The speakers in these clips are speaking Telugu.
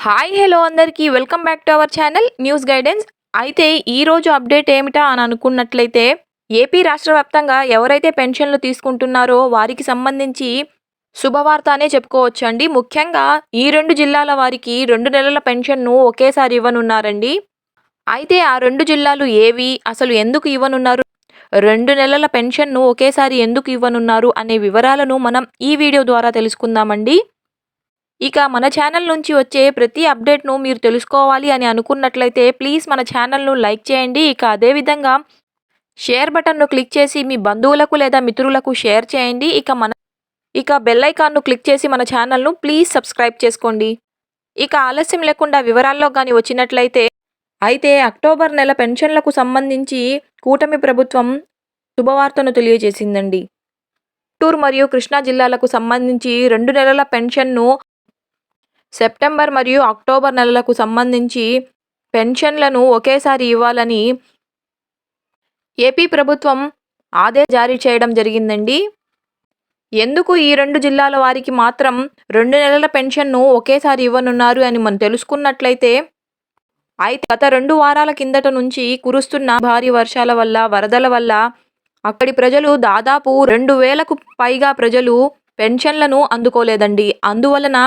హాయ్ హలో అందరికీ. Welcome back to our channel news guidance అయితే ఈరోజు అప్డేట్ ఏమిటా అని అనుకున్నట్లయితే ఏపీ రాష్ట్ర వ్యాప్తంగా ఎవరైతే పెన్షన్లు తీసుకుంటున్నారో వారికి సంబంధించి శుభవార్త అనే చెప్పుకోవచ్చు అండి ముఖ్యంగా ఈ రెండు జిల్లాల వారికి రెండు నెలల పెన్షన్ను ఒకేసారి ఇవ్వనున్నారండి. అయితే ఆ రెండు జిల్లాలు ఏవి? అసలు ఎందుకు ఇవ్వనున్నారు? రెండు నెలల పెన్షన్ను ఒకేసారి ఎందుకు ఇవ్వనున్నారు? అనే వివరాలను మనం ఈ వీడియో ద్వారా తెలుసుకుందామండి. ఇక మన ఛానల్ నుంచి వచ్చే ప్రతి అప్డేట్ను మీరు తెలుసుకోవాలి అని అనుకున్నట్లయితే ప్లీజ్ మన ఛానల్ను లైక్ చేయండి. ఇక అదేవిధంగా షేర్ బటన్ను క్లిక్ చేసి మీ బంధువులకు లేదా మిత్రులకు షేర్ చేయండి. ఇక మన ఇక బెల్లైకాన్ను క్లిక్ చేసి మన ఛానల్ను ప్లీజ్ సబ్స్క్రైబ్ చేసుకోండి. ఇక ఆలస్యం లేకుండా వివరాల్లో కానీ వచ్చినట్లయితే అయితే అక్టోబర్ నెల పెన్షన్లకు సంబంధించి కూటమి ప్రభుత్వం శుభవార్తను తెలియజేసిందండి. గుంటూరు మరియు కృష్ణా జిల్లాలకు సంబంధించి రెండు నెలల పెన్షన్ను సెప్టెంబర్ మరియు అక్టోబర్ నెలలకు సంబంధించి పెన్షన్లను ఒకేసారి ఇవ్వాలని ఏపీ ప్రభుత్వం ఆదేశ జారీ చేయడం జరిగిందండి. ఎందుకు ఈ రెండు జిల్లాల వారికి మాత్రం రెండు నెలల పెన్షన్ను ఒకేసారి ఇవ్వనున్నారు అని మనం తెలుసుకున్నట్లయితే అయితే గత రెండు వారాల కిందట నుంచి కురుస్తున్న భారీ వర్షాల వల్ల వరదల వల్ల అక్కడి ప్రజలు దాదాపు రెండు వేలకు పైగా ప్రజలు పెన్షన్లను అందుకోలేదండి. అందువలన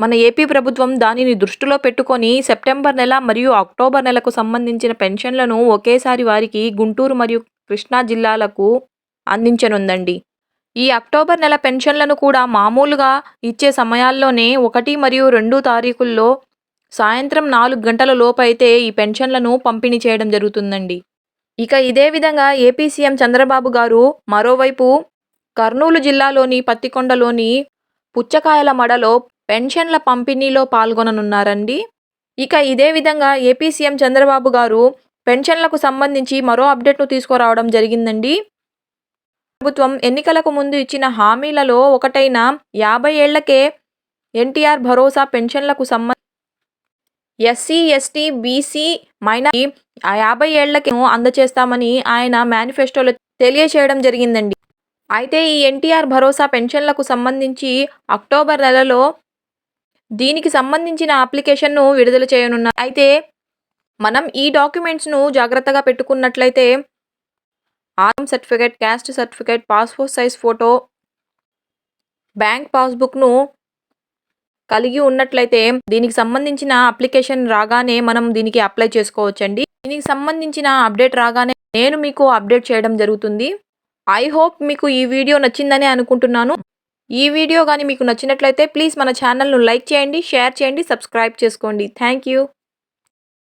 మన ఏపీ ప్రభుత్వం దానిని దృష్టిలో పెట్టుకొని సెప్టెంబర్ నెల మరియు అక్టోబర్ నెలకు సంబంధించిన పెన్షన్లను ఒకేసారి వారికి గుంటూరు మరియు కృష్ణా జిల్లాలకు అందించనుందండి. ఈ అక్టోబర్ నెల పెన్షన్లను కూడా మామూలుగా ఇచ్చే సమయాల్లోనే ఒకటి మరియు రెండు తారీఖుల్లో సాయంత్రం నాలుగు గంటల లోపు అయితే ఈ పెన్షన్లను పంపిణీ చేయడం జరుగుతుందండి. ఇక ఇదే విధంగా ఏపీ సీఎం చంద్రబాబు గారు మరోవైపు కర్నూలు జిల్లాలోని పత్తికొండలోని పుచ్చకాయల మడలో పెన్షన్ల పంపిణీలో పాల్గొననున్నారండి. ఇక ఇదే విధంగా ఏపీ సీఎం చంద్రబాబు గారు పెన్షన్లకు సంబంధించి మరో అప్డేట్ను తీసుకురావడం జరిగిందండి. ప్రభుత్వం ఎన్నికలకు ముందు ఇచ్చిన హామీలలో ఒకటైన యాభై ఏళ్ళకే ఎన్టీఆర్ భరోసా పెన్షన్లకు సంబంధ ఎస్సీ ఎస్టీ బీసీ మైనారిటీ యాభై ఏళ్ళకే అందచేస్తామని ఆయన మేనిఫెస్టోలో తెలియచేయడం జరిగిందండి. అయితే ఈ ఎన్టీఆర్ భరోసా పెన్షన్లకు సంబంధించి అక్టోబర్ నెలలో దీనికి సంబంధించిన అప్లికేషన్ను విడుదల చేయనున్నారు అయితే మనం ఈ డాక్యుమెంట్స్ను జాగ్రత్తగా పెట్టుకున్నట్లయితే RM certificate caste certificate passport size photo bank పాస్బుక్ను కలిగి ఉన్నట్లయితే దీనికి సంబంధించిన అప్లికేషన్ రాగానే మనం దీనికి అప్లై చేసుకోవచ్చండి. దీనికి సంబంధించిన అప్డేట్ రాగానే నేను మీకు అప్డేట్ చేయడం జరుగుతుంది. ఐ హోప్ మీకు ఈ వీడియో నచ్చిందని అనుకుంటున్నాను. ఈ వీడియో కానీ మీకు నచ్చినట్లయితే ప్లీజ్ మన ఛానల్ను లైక్ చేయండి షేర్ చేయండి సబ్స్క్రైబ్ చేసుకోండి. Thank you.